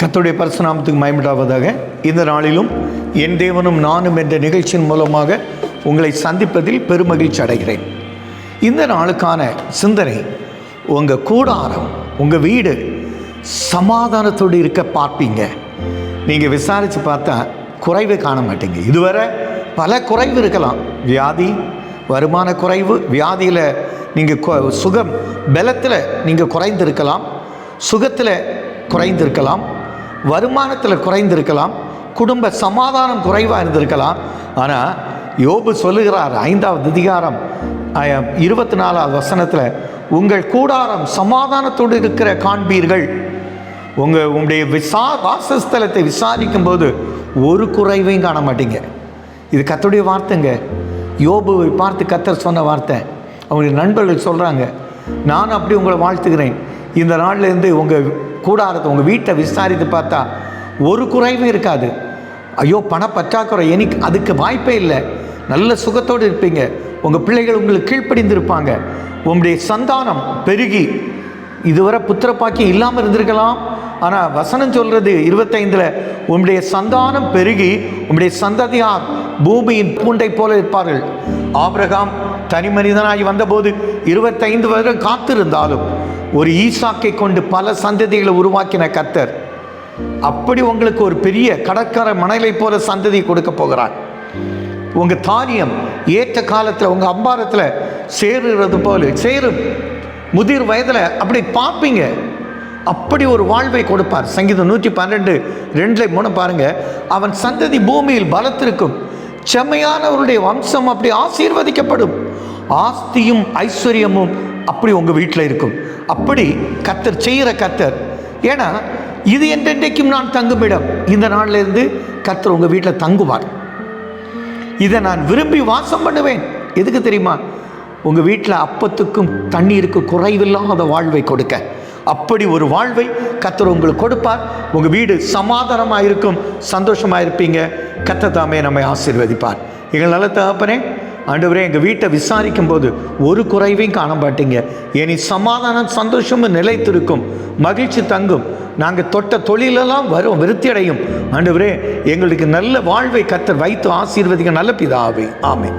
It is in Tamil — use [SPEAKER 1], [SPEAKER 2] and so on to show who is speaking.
[SPEAKER 1] கத்துடைய பரசுநாமத்துக்கு மயமிடாவதாக இந்த நாளிலும் என் தேவனும் நானும் என்ற நிகழ்ச்சியின் மூலமாக உங்களை சந்திப்பதில் பெருமகிழ்ச்சி அடைகிறேன். இந்த நாளுக்கான சிந்தனை உங்கள் கூடாரம் உங்கள் வீடு சமாதானத்தோடு இருக்க பார்ப்பீங்க. நீங்கள் விசாரித்து பார்த்தா குறைவு காண மாட்டீங்க. இதுவரை பல குறைவு இருக்கலாம். வியாதி வருமான குறைவு வியாதியில் நீங்கள் சுகம் பலத்தில் நீங்கள் குறைந்திருக்கலாம். சுகத்தில் குறைந்திருக்கலாம். வருமானத்தில் குறைந்திருக்கலாம் குடும்ப சமாதானம் குறைவாக இருந்திருக்கலாம். ஆனால் யோபு சொல்லுகிறார் ஐந்தாவது அதிகாரம் இருபத்தி நாலாவது வசனத்தில் உங்கள் கூடாரம் சமாதானத்தோடு இருக்கிற காண்பீர்கள். உங்கள் உங்களுடைய விசா வாசஸ்தலத்தை விசாரிக்கும் போது ஒரு குறைவையும் காண மாட்டீங்க. இது கத்துடைய வார்த்தைங்க. யோபுவை பார்த்து கத்தர் சொன்ன வார்த்தை. அவங்களுடைய நண்பர்கள் சொல்கிறாங்க நான் அப்படி உங்களை வாழ்த்துகிறேன். இந்த நாள்லேருந்து உங்கள் கூடாரத்தை உங்கள் வீட்டை விசாரித்து பார்த்தா ஒரு குறைவும் இருக்காது. ஐயோ பண பற்றாக்குறை எனக்கு அதுக்கு வாய்ப்பே இல்லை. நல்ல சுகத்தோடு இருப்பீங்க. உங்கள் பிள்ளைகள் உங்களுக்கு கீழ்ப்படிந்திருப்பாங்க. உங்களுடைய சந்தானம் பெருகி. இதுவரை புத்திரப்பாக்கியம் இல்லாமல் இருந்திருக்கலாம். ஆனால் வசனம் சொல்கிறது இருபத்தைந்தில் உங்களுடைய சந்தானம் பெருகி உங்களுடைய சந்ததியார் பூமியின் பூண்டை போல இருப்பார்கள். ஆபிரகாம் தனி மனிதனாகி வந்தபோது இருபத்தைந்து வருடம் காத்திருந்தாலும் ஒரு ஈசாக்கை கொண்டு பல சந்ததிகளை உருவாக்கின கத்தர் அப்படி உங்களுக்கு ஒரு பெரிய கடற்கரை மணலை போல சந்ததி கொடுக்க போகிறார். உங்க தானியம் ஏற்ற காலத்தில் உங்க அம்பாரத்தில் சேருறது போல சேரும். முதிர் வயதில் அப்படி பார்ப்பீங்க. அப்படி ஒரு வாழ்வை கொடுப்பார். சங்கீதம் நூற்றி பன்னெண்டு ரெண்டில் மூணு பாருங்க. அவன் சந்ததி பூமியில் பலத்திருக்கும். செம்மையானவருடைய வம்சம் அப்படி ஆசீர்வதிக்கப்படும். ஆஸ்தியும் ஐஸ்வர்யமும் அப்படி உங்கள் வீட்டில் இருக்கும். அப்படி கத்தர் செய்கிற கத்தர். ஏன்னா இது என்றென்றைக்கும் நான் தங்குமிடம். இந்த நாள்ல இருந்து கத்தர் உங்கள் வீட்டில் தங்குவார். இதை நான் விரும்பி வாசம் பண்ணுவேன். எதுக்கு தெரியுமா? உங்கள் வீட்டில் அப்பத்துக்கும் தண்ணீருக்கு குறைவில்லாத வாழ்வை கொடுக்க. அப்படி ஒரு வாழ்வை கத்தர் உங்களுக்கு கொடுப்பார். உங்கள் வீடு சமாதானமாக இருக்கும் சந்தோஷமாக இருப்பீங்க கத்த தாமே நம்மை ஆசீர்வதிப்பார். எங்கள் நல்ல தகப்பனே ஆண்டவரே எங்கள் வீட்டை விசாரிக்கும் போது ஒரு குறைவையும் காண மாட்டீங்க இனி சமாதானம் சந்தோஷமும் நிலைத்திருக்கும். மகிழ்ச்சி தங்கும். நாங்கள் தொட்ட தொழிலெல்லாம் வரும் விருத்தி அடையும் ஆண்டவரே எங்களுக்கு நல்ல வாழ்வை கத்தர் வைத்து ஆசீர்வதிக்க நல்ல பிதாவை. ஆமென்.